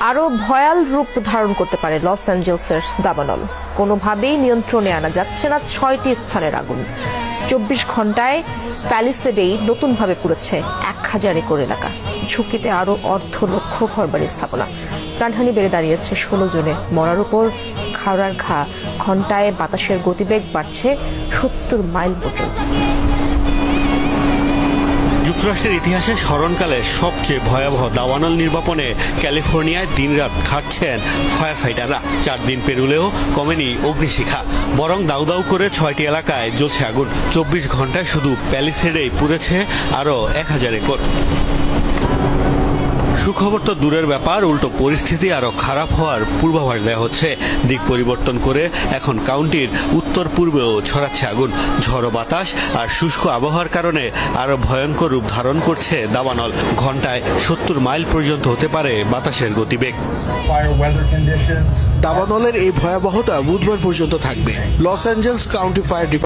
আরও ভয়াল রূপ ধারণ করতে পারে লস অ্যাঞ্জেলসের দাবানল। কোনোভাবেই নিয়ন্ত্রণে আনা যাচ্ছে না ছয়টি স্থানের আগুন। চব্বিশ ঘন্টায় প্যালিসেডেই নতুনভাবে পুড়েছে এক হাজার একর এলাকা। ঝুঁকিতে আরও অর্ধ লক্ষ ঘরবাড়ি স্থাপনা। প্রাণহানি বেড়ে দাঁড়িয়েছে ষোলো জনে। মরার উপর খাওয়ার ঘা। ঘন্টায় বাতাসের গতিবেগ বাড়ছে সত্তর মাইল পর্যন্ত। যুক্তরাষ্ট্রের ইতিহাসে স্মরণকালে সবচেয়ে ভয়াবহ দাওয়ানল নির্বাপনে ক্যালিফোর্নিয়ায় দিনরাত খাটছেন ফায়ার ফাইটাররা চার দিন পেরুলেও কমেনি অগ্নিশিখা বরং দাউ দাউ করে ছয়টি এলাকায় জ্বলছে আগুন। চব্বিশ ঘন্টায় শুধু প্যালিসেডেই পুড়েছে আরও এক হাজার একর। সুখবর তো দূরের ব্যাপার উল্টো পরিস্থিতি আরও খারাপ হওয়ার পূর্বাভাস দেওয়া হচ্ছে। দিক পরিবর্তন করে এখন কাউন্টির উত্তর পূর্বেও ছড়াচ্ছে আগুন। ঝড়ো বাতাস আর শুষ্ক আবহাওয়ার কারণে আরও ভয়ঙ্কর রূপ ধারণ করছে দাবানল। ঘন্টায় সত্তর মাইল পর্যন্ত হতে পারে বাতাসের গতিবেগ. দাবানলের এই ভয়াবহতা বুধবার পর্যন্ত থাকবে। Los Angeles county fire